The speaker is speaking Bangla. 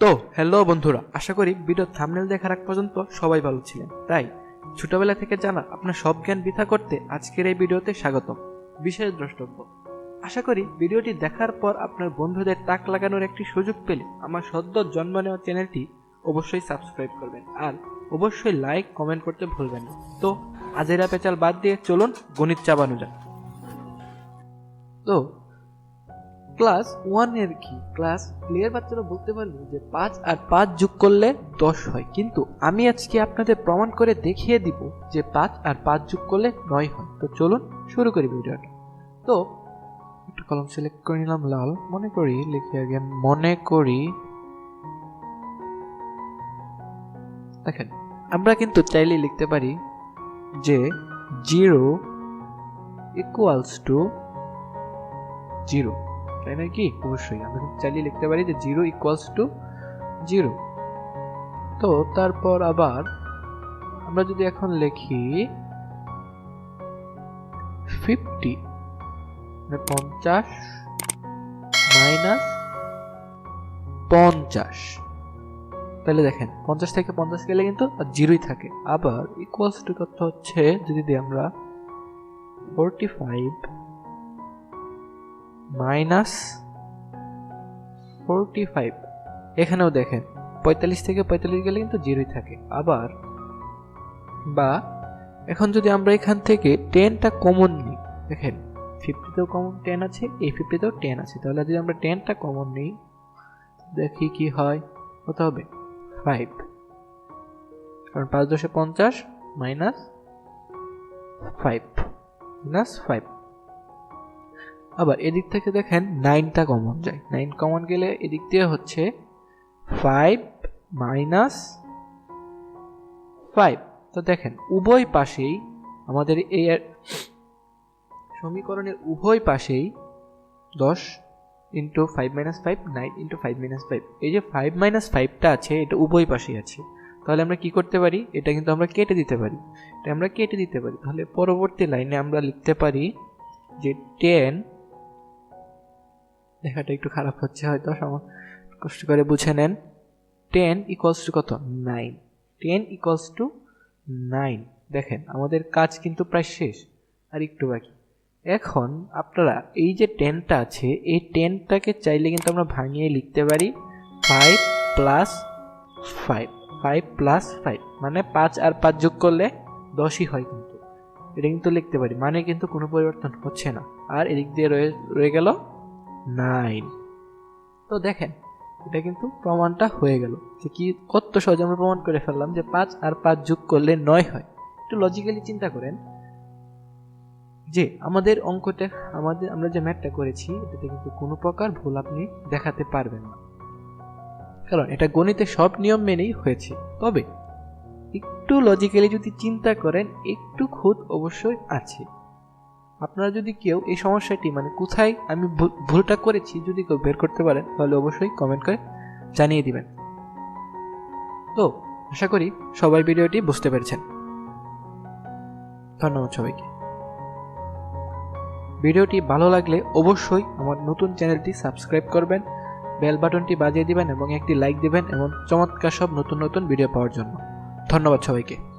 তো হ্যালো বন্ধুরা, আশা করি ভিডিও থামনেল দেখার আগ পর্যন্ত সবাই ভালো ছিলেন। তাই, ছোটবেলা থেকে জানা আপনার সব জ্ঞান বৃথা করতে আজকের এই ভিডিওতে স্বাগতম, বিশেষ দ্রষ্টব্য। আশা করি ভিডিওটি দেখার পর আপনার বন্ধুদের টাক লাগানোর একটি সুযোগ পেলে আমার সদ্য জন্ম নেওয়া চ্যানেলটি অবশ্যই সাবস্ক্রাইব করবেন আর অবশ্যই লাইক কমেন্ট করতে ভুলবেন না। তো, আজেরা পেচাল বাদ দিয়ে চলুন গণিত চাবানো যাক। তো ক্লাস ওয়ানের কি? ক্লাস প্লেয়ার বাচ্চারা বলতে পারবে যে পাঁচ আর পাঁচ যোগ করলে দশ হয়। কিন্তু আমি আজকে আপনাদের প্রমাণ করে দেখিয়ে দিব যে পাঁচ আর পাঁচ যোগ করলে নয় হয়। তো চলুন শুরু করি ভিডিওটা। তো একটু কলম সিলেক্ট করে নিলাম, লাল। মনে করি, লিখি আগে, মনে করি। দেখেন, আমরা কিন্তু চাইলে লিখতে পারি যে জিরো ইকুয়ালস টু জিরো তাই না কি? অবশ্যই। আমরা চালিয়ে লিখতে পারি যে জিরো ইকুয়ালস টু জিরো তো তারপর আবার আমরা যদি এখন লিখি ফিফটি পঞ্চাশ মাইনাস পঞ্চাশ। তাহলে দেখেন, পঞ্চাশ থেকে পঞ্চাশ গেলে কিন্তু জিরোই থাকে। আবার ইকুয়ালস টু কত হচ্ছে, যদি আমরা forty five minus forty five. এখানেও দেখেন, পঁয়তাল্লিশ থেকে পঁয়তাল্লিশ গেলে কিন্তু জিরোই থাকে। আবার, বা এখন যদি আমরা এখান থেকে টেনটা কমন নিই, দেখেন ফিফটিতেও কমন টেন আছে, এই ফিফটিতেও টেন আছে। তাহলে যদি আমরা টেনটা কমন নিই, দেখি কি হয়, কত হবে? ফাইভ কারণ পাঁচ দশে পঞ্চাশ মাইনাস ফাইভ মাইনাস ফাইভ আবার এদিক থেকে দেখেন নাইনটা কমন যায়। নাইন কমন গেলে এদিক দিয়ে হচ্ছে ফাইভ মাইনাস ফাইভ তো দেখেন, উভয় পাশেই আমাদের এই সমীকরণের উভয় পাশেই দশ into five minus five nine into five minus five এই যে ফাইভ মাইনাস ফাইভটা আছে, এটা উভয় পাশেই আছে। তাহলে আমরা কি করতে পারি? এটা কিন্তু আমরা কেটে দিতে পারি। এটা আমরা কেটে দিতে পারি। তাহলে পরবর্তী লাইনে আমরা লিখতে পারি যে টেন লেখাটা একটু খারাপ হচ্ছে হয়তো কষ্ট করে বুঝে নেন। টেন ইকুয়ালস টু কত? Nine. Ten equals to nine. দেখেন, আমাদের কাজ কিন্তু প্রায় শেষ, আর একটু বাকি। এখন আপনারা এই যে টেনটা আছে, এই টেনটাকে চাইলে কিন্তু আমরা ভাঙিয়ে লিখতে পারি five plus five five plus five মানে পাঁচ আর পাঁচ যোগ করলে দশই হয় কিন্তু। এটা কিন্তু লিখতে পারি মানে কিন্তু কোনো পরিবর্তন হচ্ছে না। আর এদিক দিয়ে রয়ে রয়ে গেল নাইন। তো দেখেন, এটা কিন্তু প্রমাণটা হয়ে গেল যে কি কত সহজে আমরা প্রমাণ করে ফেললাম যে পাঁচ আর পাঁচ যোগ করলে নয় হয়। একটু লজিক্যালি চিন্তা করেন যে আমাদের অঙ্কটা, আমাদের, আমরা যে ম্যাথটা করেছি, এটাতে কিন্তু কোনো প্রকার ভুল আপনি দেখাতে পারবেন না। কারণ এটা গণিতে সব নিয়ম মেনেই হয়েছে। তবে একটু লজিক্যালি যদি চিন্তা করেন, একটু খুদ অবশ্যই আছে। আপনারা যদি কেউ এই সমস্যাটি মানে কোথায় আমি ভুলটা করেছি যদি কেউ বের করতে পারেন, তাহলে অবশ্যই কমেন্ট করে জানিয়ে দিবেন। তো, আশা করি সবাই ভিডিওটি বুঝতে পেরেছেন। ধন্যবাদ সবাইকে। ভিডিওটি ভালো লাগলে অবশ্যই আমার নতুন চ্যানেলটি সাবস্ক্রাইব করবেন, বেল বাটনটি বাজিয়ে দিবেন এবং একটি লাইক দিবেন এবং চমৎকার সব নতুন নতুন ভিডিও পাওয়ার জন্য। ধন্যবাদ সবাইকে।